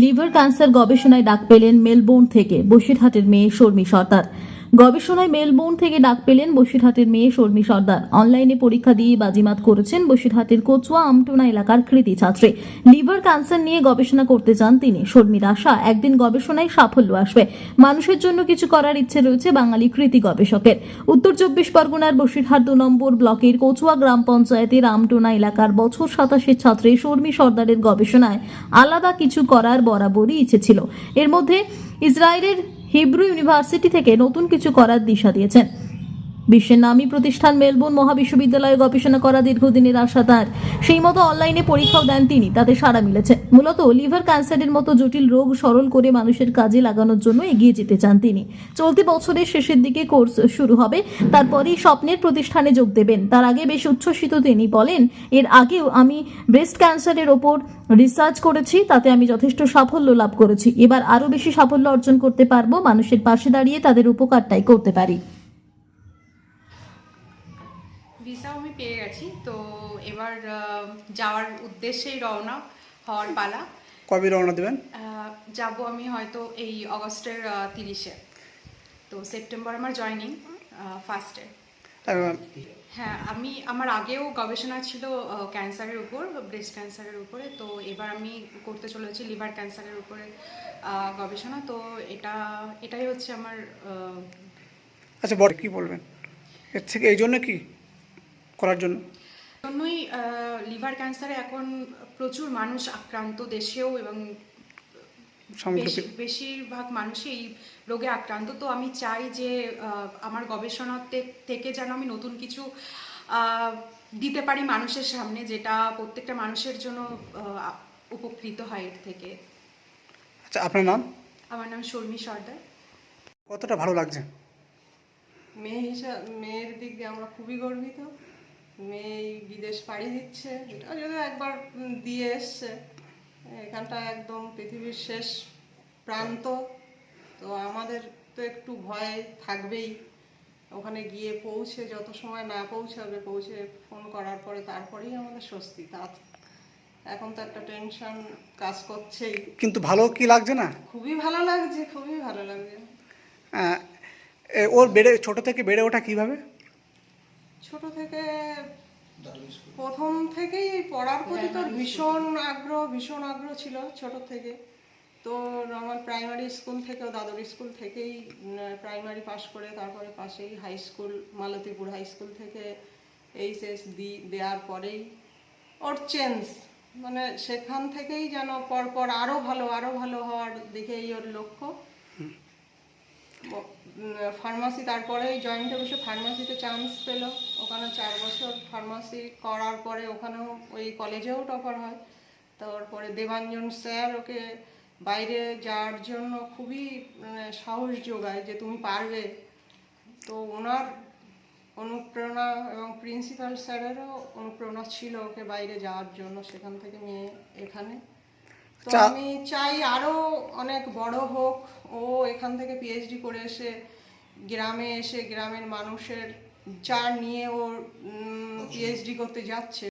Liver cancer গবেষণায় ডাক পেলেন মেলবোর্ন থেকে বসিরহাটের মেয়ে শর্মী সর্দার। গবেষণায় মেলবোর্ন থেকে ডাক পেলেন বসিরহাটের মেয়ে শর্মী সর্দার। অনলাইনে পরীক্ষা দিয়ে বাজিমাত করেছেন বসিরহাটের কচুয়া আমটোনা এলাকার কৃতি ছাত্রী। লিভার ক্যান্সার নিয়ে গবেষণা করতে চান তিনি। শর্মীর আশা, একদিন গবেষণায় সাফল্য আসবে। মানুষের জন্য কিছু করার ইচ্ছে রয়েছে বাঙালি কৃতি গবেষকের। উত্তর চব্বিশ পরগনার বসিরহাট দু নম্বর ব্লকের কচুয়া গ্রাম পঞ্চায়েতের আমটোনা এলাকার বছর সাতাশের ছাত্রী শর্মী সর্দারের গবেষণায় আলাদা কিছু করার বরাবরই ইচ্ছে ছিল। এর মধ্যে ইসরায়েলের হিব্রু ইউনিভার্সিটি থেকে নতুন কিছু করার দিশা দিয়েছেন। বিশ্বের নামী প্রতিষ্ঠান মেলবোর্ন মহাবিশ্ববিদ্যালয়ে গবেষণা করা দীর্ঘদিনের আশা তার। সেই মতো অনলাইনে পরীক্ষাও দেন তিনি, তাতে সাড়া মিলেছে। মূলত লিভার ক্যান্সারের মতো জটিল রোগ সরল করে মানুষের কাজে লাগানোর জন্য এগিয়ে যেতে চান তিনি। চলতি বছরের শেষের দিকে কোর্স শুরু হবে, তারপরেই স্বপ্নের প্রতিষ্ঠানে যোগ দেবেন। তার আগে বেশ উচ্ছ্বসিত তিনি বলেন, এর আগেও আমি ব্রেস্ট ক্যান্সারের ওপর রিসার্চ করেছি, তাতে আমি যথেষ্ট সাফল্য লাভ করেছি। এবার আরও বেশি সাফল্য অর্জন করতে পারব, মানুষের পাশে দাঁড়িয়ে তাদের উপকারটাই করতে পারি। ভিসাও আমি পেয়ে গেছি। তো এবার যাওয়ার উদ্দেশ্যেই রওনা হওয়ার পালা। কবে রওনা দেবেন? যাব আমি হয়তো এই অগস্টের তিরিশে। তো সেপ্টেম্বর আমার জয়নিং ফার্স্টে। হ্যাঁ আমি আমার আগেও গবেষণা ছিল ক্যান্সারের উপর ব্রেস্ট ক্যান্সারের উপরে। তো এবার আমি করতে চলেছি লিভার ক্যান্সারের উপরে গবেষণা। তো এটা এটাই হচ্ছে আমার আচ্ছা বড় কি বলবেন? এর থেকে এই জন্য কি? করার জন্য। জন্যই লিভার ক্যান্সারে এখন প্রচুর মানুষ আক্রান্ত দেশেও এবং বেশিরভাগ মানুষই এই রোগে আক্রান্ত। তো আমি চাই যে আহ, আমার গবেষণা থেকে যেন আমি নতুন কিছু আহ, দিতে পারি মানুষের সামনে যেটা প্রত্যেকটা মানুষের জন্য আহ, উপকৃত হয় এর থেকে। আচ্ছা আপনার নাম? আমার নাম শর্মী সর্দার। কতটা ভালো লাগছে? মেয়ে হিসাব মেয়ের দিক দিয়ে আমরা খুবই গর্বিত। মেয়ে বিদেশ পাড়ি দিচ্ছে এটাও যদি একবার দিয়ে এসছে। এখানটা একদম পৃথিবীর শেষ প্রান্ত। তো আমাদের তো একটু ভয় থাকবেই। ওখানে গিয়ে পৌঁছে যত সময় না পৌঁছাবে পৌঁছে ফোন করার পরে তারপরেই আমাদের স্বস্তি। তা এখন তো একটা টেনশন কাজ করছেই। কিন্তু ভালো কি লাগছে না? খুবই ভালো লাগছে খুবই ভালো লাগছে। ওর বেড়ে ছোট থেকে বেড়ে ওঠা কীভাবে? ছোট থেকে প্রথম থেকেই পড়ার প্রতি তো ভীষণ আগ্রহ ভীষণ আগ্রহ ছিল ছোট থেকে। তো আমার প্রাইমারি স্কুল থেকে দাদর স্কুল থেকেই প্রাইমারি পাশ করে তারপরে পাশেই high school Maltipur high school থেকে এইচএস দি দেওয়ার পরেই ওর চেঞ্জ মানে সেখান থেকেই যেন পরপর আরও ভালো আরও ভালো হওয়ার দিকেই ওর লক্ষ্য। ফার্মাসি তারপরে জয়েন্টে বসে ফার্মাসিতে চান্স পেল। ওখানে চার বছর ফার্মাসি করার পরে ওখানেও ওই কলেজেও টপার হয়। তারপরে দেবাঞ্জন স্যার ওকে বাইরে যাওয়ার জন্য খুবই মানে, সাহস যোগায় যে তুমি পারবে। তো ওনার অনুপ্রেরণা এবং প্রিন্সিপাল স্যারেরও অনুপ্রেরণা ছিল ওকে বাইরে যাওয়ার জন্য সেখান থেকে মেয়ে এখানে। তো আমি চাই আরও অনেক বড় হোক। ও এখান থেকে পিএইচডি করে এসে গ্রামে এসে গ্রামের মানুষের যা নিয়ে ও পিএইচডি করতে যাচ্ছে।